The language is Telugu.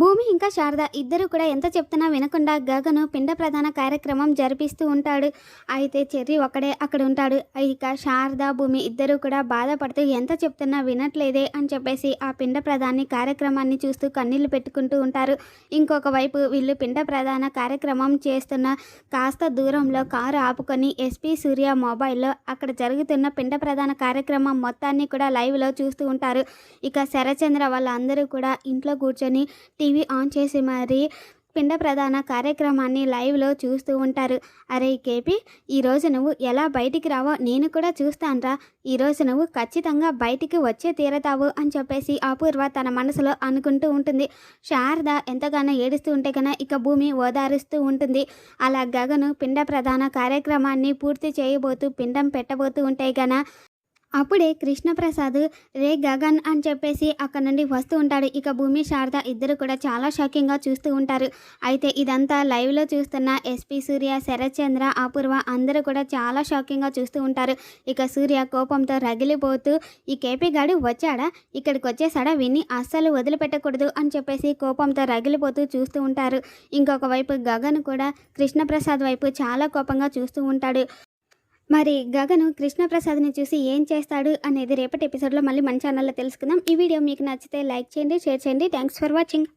భూమి ఇంకా శారద. ఇద్దరు కూడా ఎంత చెప్తున్నా వినకుండా గగను పిండ ప్రధాన కార్యక్రమం జరిపిస్తూ ఉంటాడు. అయితే చెర్రి ఒక్కడే అక్కడ ఉంటాడు. ఇక శారద భూమి ఇద్దరు కూడా బాధపడుతూ ఎంత చెప్తున్నా వినట్లేదే అని చెప్పేసి ఆ పిండ ప్రధాని కార్యక్రమాన్ని చూస్తూ కన్నీళ్ళు పెట్టుకుంటూ ఉంటారు. ఇంకొక వైపు వీళ్ళు పిండ ప్రధాన కార్యక్రమం చేస్తున్న కాస్త దూరంలో కారు ఆపుకొని ఎస్పీ సూర్య మొబైల్లో అక్కడ జరుగుతున్న పిండ ప్రధాన కార్యక్రమం మొత్తాన్ని కూడా లైవ్లో చూస్తూ ఉంటారు. ఇక శరచంద్ర వాళ్ళందరూ కూడా ఇంట్లో కూర్చొని టీవీ ఆన్ చేసి మరి పిండ ప్రధాన కార్యక్రమాన్ని లైవ్లో చూస్తూ ఉంటారు. అరే కేపీ ఈరోజు నువ్వు ఎలా బయటికి రావో నేను కూడా చూస్తానురా. ఈరోజు నువ్వు ఖచ్చితంగా బయటికి వచ్చే తీరతావు అని చెప్పేసి అపూర్వ తన మనసులో అనుకుంటూ ఉంటుంది. శారద ఎంతగానో ఏడుస్తూ ఉంటే కన్నా ఇక భూమి ఓదారుస్తూ ఉంటుంది. అలా గగను పిండ ప్రధాన కార్యక్రమాన్ని పూర్తి చేయబోతూ పిండం పెట్టబోతూ ఉంటే గన అప్పుడే కృష్ణప్రసాద్ రే గగన్ అని చెప్పేసి అక్కడ నుండి వస్తూ ఉంటాడు. ఇక భూమి శారద ఇద్దరు కూడా చాలా షాకింగ్గా చూస్తూ ఉంటారు. అయితే ఇదంతా లైవ్లో చూస్తున్న ఎస్పీ సూర్య శరత్చంద్ర అపూర్వ అందరూ కూడా చాలా షాకింగ్గా చూస్తూ ఉంటారు. ఇక సూర్య కోపంతో రగిలిపోతూ ఈ కేపీ గాడు వచ్చాడా? ఇక్కడికి వచ్చేసాడా విని అస్సలు వదిలిపెట్టకూడదు అని చెప్పేసి కోపంతో రగిలిపోతూ చూస్తూ ఉంటారు. ఇంకొక వైపు గగన్ కూడా కృష్ణప్రసాద్ వైపు చాలా కోపంగా చూస్తూ ఉంటాడు. మరి గగను కృష్ణప్రసాద్ని చూసి ఏం చేస్తాడు అనేది రేపటి ఎపిసోడ్లో మళ్ళీ మన ఛానల్లో తెలుసుకుందాం. ఈ వీడియో మీకు నచ్చితే లైక్ చేయండి షేర్ చేయండి. Thanks for watching